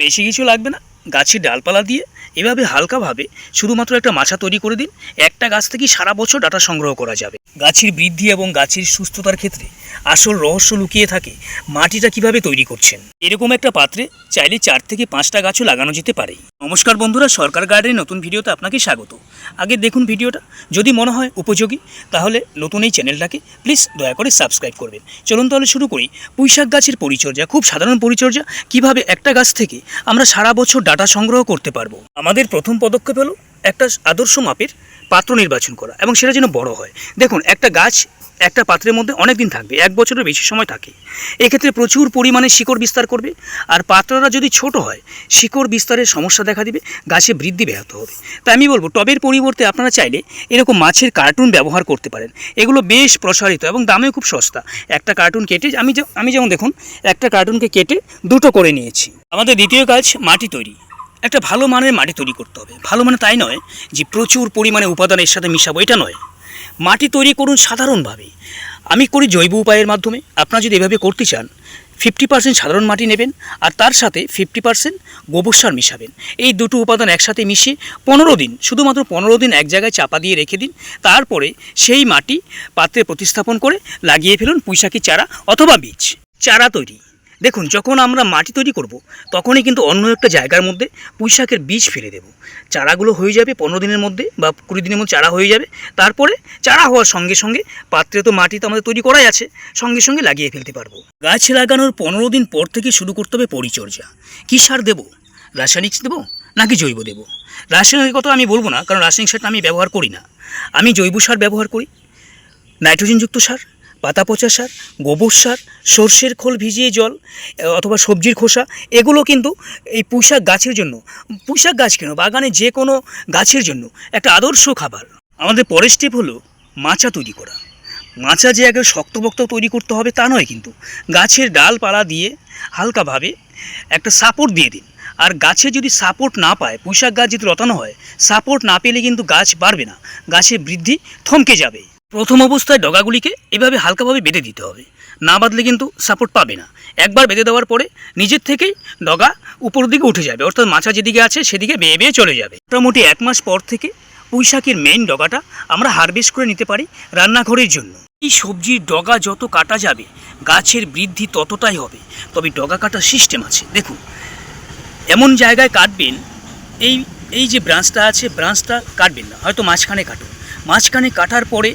বেশি কিছু লাগবে না। গাছের ডালপালা দিয়ে এভাবে হালকাভাবে শুধুমাত্র একটা মাছা তৈরি করে দিন। একটা গাছ থেকেই সারা বছর ডাটা সংগ্রহ করা যাবে। গাছের বৃদ্ধি এবং গাছের সুস্থতার ক্ষেত্রে আসল রহস্য লুকিয়ে থাকে মাটিটা কীভাবে তৈরি করছেন। এরকম একটা পাত্রে চাইলে চার থেকে পাঁচটা গাছও লাগানো যেতে পারে। নমস্কার বন্ধুরা, সরকার গার্ডেনের নতুন ভিডিওতে আপনাকে স্বাগত। আগে দেখুন ভিডিওটা, যদি মনে হয় উপযোগী, তাহলে নতুন এই চ্যানেলটাকে প্লিজ দয়া করে সাবস্ক্রাইব করবেন। চলুন তাহলে শুরু করি। পুঁইশাক গাছের পরিচর্যা, খুব সাধারণ পরিচর্যা, কীভাবে একটা গাছ থেকে আমরা সারা বছর ডাটা সংগ্রহ করতে পারব। আমাদের প্রথম পদক্ষেপ হলো একটা আদর্শ মাপের পাত্র নির্বাচন করা, এবং সেটা যেন বড় হয়। দেখুন, একটা গাছ একটা পাত্রের মধ্যে অনেক দিন থাকবে, এক বছরের বেশি সময় থাকে। এক্ষেত্রে প্রচুর পরিমাণে শিকড় বিস্তার করবে আর পাত্রটা যদি ছোট হয়, শিকড় বিস্তারের সমস্যা দেখা দিবে, গাছে বৃদ্ধি ব্যাহত হবে। তাই আমি বলব, টবের পরিবর্তে আপনারা চাইলে এরকম মাছের কার্টুন ব্যবহার করতে পারেন। এগুলো বেশ প্রসারিত এবং দামেও খুব সস্তা। একটা কার্টুন কেটে, আমি আমি যেমন দেখুন, একটা কার্টুনকে কেটে দুটো করে নিয়েছি। আমাদের দ্বিতীয় কাজ, মাটি তৈরি। একটা ভালো মানের মাটি তৈরি করতে হবে। ভালো মানে তাই নয় যে প্রচুর পরিমাণে উপাদান এর সাথে মিশাবো, এটা নয়। মাটি তৈরি করুন সাধারণভাবে। আমি করি জৈব উপায়ের মাধ্যমে। আপনারা যদি এভাবে করতে চান ফিফটি পার্সেন্ট সাধারণ মাটি নেবেন আর তার সাথে ফিফটি পার্সেন্ট গোবর সার মিশাবেন। এই দুটো উপাদান একসাথে মিশিয়ে পনেরো দিন, শুধুমাত্র পনেরো দিন এক জায়গায় চাপা দিয়ে রেখে দিন। তারপরে সেই মাটি পাত্রে প্রতিস্থাপন করে লাগিয়ে ফেলুন পুঁইশাকি চারা অথবা বীজ। চারা তৈরি। দেখুন, যখন আমরা মাটি তৈরি করব, তখনই কিন্তু অন্য একটা জায়গার মধ্যে পুঁইশাকের বীজ ফেলে দেব। চারাগুলো হয়ে যাবে পনেরো দিনের মধ্যে বা কুড়ি দিনের মধ্যে চারা হয়ে যাবে। তারপরে চারা হওয়ার সঙ্গে সঙ্গে পাত্রে তো মাটি তো আমাদের তৈরি করাই আছে, সঙ্গে সঙ্গে লাগিয়ে ফেলতে পারব। গাছ লাগানোর পনেরো দিন পর থেকে শুরু করতে হবে পরিচর্যা। কী সার দেবো? রাসায়নিক দেবো নাকি জৈব দেবো? রাসায়নিক কথা আমি বলব না, কারণ রাসায়নিক সারটা আমি ব্যবহার করি না। আমি জৈব সার ব্যবহার করি। নাইট্রোজেনযুক্ত সার পাতা পচা সার, গোবর সার, সর্ষের খোল ভিজিয়ে জল অথবা সবজির খোসা, এগুলো কিন্তু এই পুঁইশাক গাছের জন্য, পুঁইশাক গাছ কেন? বাগানে যে কোনো গাছের জন্য একটা আদর্শ খাবার। আমাদের পরের স্টেপ হলো মাচা তৈরি করা। মাচা যে একেবারে শক্তপোক্ত তৈরি করতে হবে তা নয় কিন্তু, গাছের ডালপালা দিয়ে হালকাভাবে একটা সাপোর্ট দিয়ে দিন। আর গাছে যদি সাপোর্ট না পায়, পুঁইশাক গাছ যদি লতানো হয় সাপোর্ট না পেলে কিন্তু গাছ বাড়বে না, গাছের বৃদ্ধি থমকে যাবে। প্রথম অবস্থায় ডগাগুলিকে এভাবে হালকাভাবে বেঁধে দিতে হবে। না বাঁধলে কিন্তু সাপোর্ট পাবে না। একবার বেঁধে দেওয়ার পরে নিজের থেকেই ডগা উপর দিকে উঠে যাবে। অর্থাৎ মাছা যেদিকে আছে সেদিকে বেয়ে বেয়ে চলে যাবে। মোটামুটি এক মাস পর থেকে পুঁইশাকের মেইন ডগাটা আমরা হারভেস্ট করে নিতে পারি রান্নাঘরের জন্য। এই সবজির ডগা যত কাটা যাবে, গাছের বৃদ্ধি ততটাই হবে। তবে ডগা কাটার সিস্টেম আছে। দেখুন, এমন জায়গায় কাটবেন, এই এই যে ব্রাঞ্চটা আছে, ব্রাঞ্চটা কাটবেন না। হয়তো মাঝখানে কাটুন মাঝখানে কাটার পরে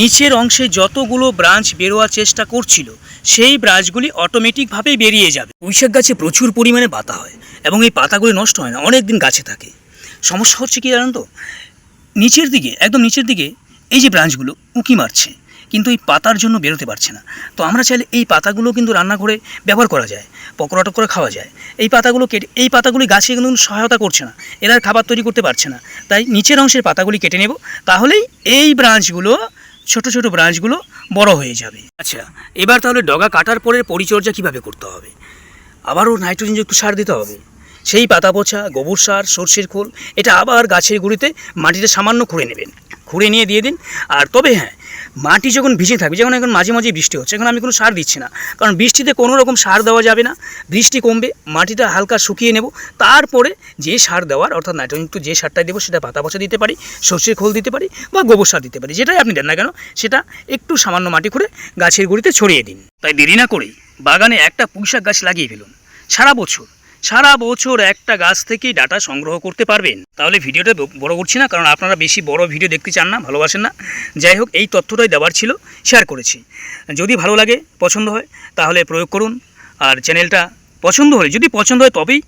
নিচের অংশে যতগুলো ব্রাঞ্চ বেরোয়ার চেষ্টা করছিল, সেই ব্রাঞ্চগুলি অটোমেটিকভাবেই বেরিয়ে যাবে। পুঁইশাক গাছে প্রচুর পরিমাণে পাতা হয় এবং এই পাতাগুলি নষ্ট হয় না অনেক দিন গাছে থাকে। সমস্যা হচ্ছে কি জানেন তো? নিচের দিকে, একদম নিচের দিকে এই যে ব্রাঞ্চগুলো উঁকি মারছে, কিন্তু এই পাতার জন্য বেরোতে পারছে না। তো আমরা চাইলে এই পাতাগুলো কিন্তু রান্নাঘরে ব্যবহার করা যায়, পকোড়া টকোড়া খাওয়া যায়। এই পাতাগুলো কেটে, এই পাতাগুলি গাছে কিন্তু সহায়তা করছে না, এরা খাবার তৈরি করতে পারছে না। তাই নিচের অংশের পাতাগুলি কেটে নেব, তাহলেই এই ব্রাঞ্চগুলো ছোট ছোট ব্রাঞ্চগুলো বড় হয়ে যাবে। আচ্ছা এবার তাহলে ডগা কাটার পরে পরিচর্যা কীভাবে করতে হবে? আবারও নাইট্রোজেনযুক্ত সার দিতে হবে। সেই পাতা পচা গোবর সার, সর্ষের খোল, এটা আবার গাছের গুঁড়িতে মাটিতে সামান্য খুঁড়ে নেবেন। খুঁড়ে নিয়ে দিয়ে দিন। আর তবে হ্যাঁ মাটি যখন ভিজে থাকবে যেমন এখন মাঝে মাঝে বৃষ্টি হচ্ছে, এখন আমি কোনো সার দিচ্ছি না। কারণ বৃষ্টিতে কোনো রকম সার দেওয়া যাবে না, বৃষ্টি কমবে, মাটিটা হালকা শুকিয়ে নেব। তারপরে যে সার দেওয়ার, অর্থাৎ নাইট্রোজেনযুক্ত যে সারটা দেবো, সেটা পাতা পচা দিতে পারি, সর্ষের খোল দিতে পারি বা গোবর সার দিতে পারি। যেটাই আপনি দেন না কেন, সেটা একটু সামান্য মাটি খুঁড়ে গাছের গুঁড়িতে ছড়িয়ে দিন। তাই দেরি না করেই বাগানে একটা পুঁইশাক গাছ লাগিয়ে ফেলুন। সারা বছর সারা বছর একটা গাছ থেকেই ডাটা সংগ্রহ করতে পারবেন। তাহলে ভিডিওটা বড় করছি না, কারণ আপনারা বেশি বড় ভিডিও দেখতে চান না, ভালোবাসেন না। যাই হোক, এই তথ্যটাই দেওয়ার ছিল শেয়ার করেছি। যদি ভালো লাগে, পছন্দ হয়, তাহলে প্রয়োগ করুন, আর চ্যানেলটা পছন্দ হলে, যদি পছন্দ হয়, তবেই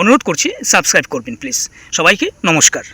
অনুরোধ করছি সাবস্ক্রাইব করবেন প্লিজ সবাইকে নমস্কার।